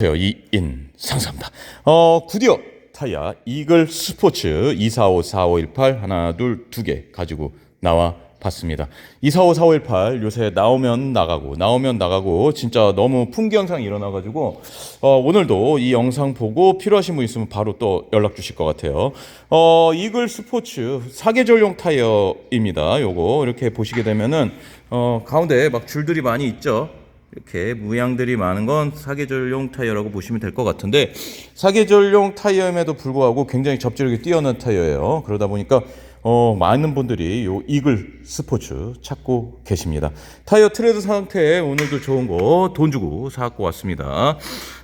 되어 이인 상사입니다. 어 구디어 타이어 이글 스포츠 245 4518 하나 둘 두 개 가지고 나와 봤습니다. 245 4518 요새 나오면 나가고 나오면 나가고 진짜 너무 풍경상이 일어나 가지고 어, 오늘도 이 영상 보고 필요하신 분 있으면 바로 또 연락 주실 것 같아요. 어, 이글 스포츠 사계절용 타이어입니다. 요거 이렇게 보시게 되면은 어, 가운데 막 줄들이 많이 있죠. 이렇게 무양들이 많은 건 사계절용 타이어라고 보시면 될 것 같은데 사계절용 타이어임에도 불구하고 굉장히 접지력이 뛰어난 타이어예요. 그러다 보니까 어, 많은 분들이 요 이글 스포츠 찾고 계십니다. 타이어 트레드 상태에 오늘도 좋은 거 돈 주고 사갖고 왔습니다.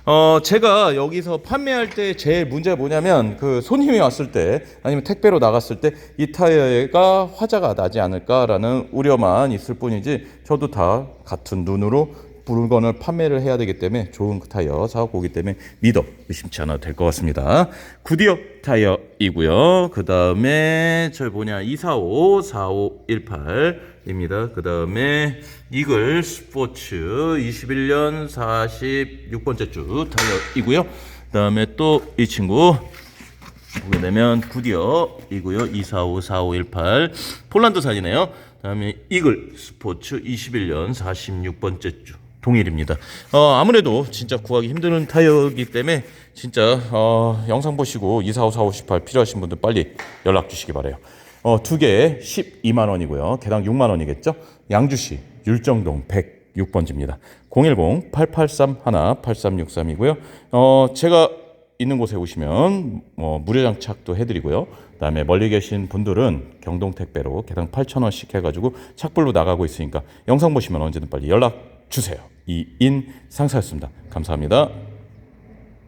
어, 제가 여기서 판매할 때 제일 문제가 뭐냐면 그 손님이 왔을 때 아니면 택배로 나갔을 때 이 타이어가 화자가 나지 않을까라는 우려만 있을 뿐이지 저도 다 같은 눈으로 물건을 판매를 해야 되기 때문에 좋은 그 타이어 사갖고 오기 때문에 믿어 의심치 않아도 될 것 같습니다. 구디어 타이어이고요. 그 다음에 저 뭐냐 245 4518입니다. 그 다음에 이글 스포츠 21년 46번째 주 타이어이고요. 그 다음에 또 이 친구 보게 되면 구디어이고요. 245 4518 폴란드산이네요. 그다음에 이글 스포츠 21년 46번째 주 동일입니다. 어, 아무래도 진짜 구하기 힘든 타이어이기 때문에 진짜 어, 영상 보시고 245 4518 필요하신 분들 빨리 연락 주시기 바래요. 어, 두 개에 12만 원이고요. 개당 6만 원이겠죠? 양주시 율정동 106번지입니다. 010-883-1-8363이고요. 어, 제가 있는 곳에 오시면 뭐 무료 장착도 해드리고요. 그다음에 멀리 계신 분들은 경동 택배로 개당 8,000원씩 해가지고 착불로 나가고 있으니까 영상 보시면 언제든 빨리 연락 주세요. 이인 상사였습니다. 감사합니다.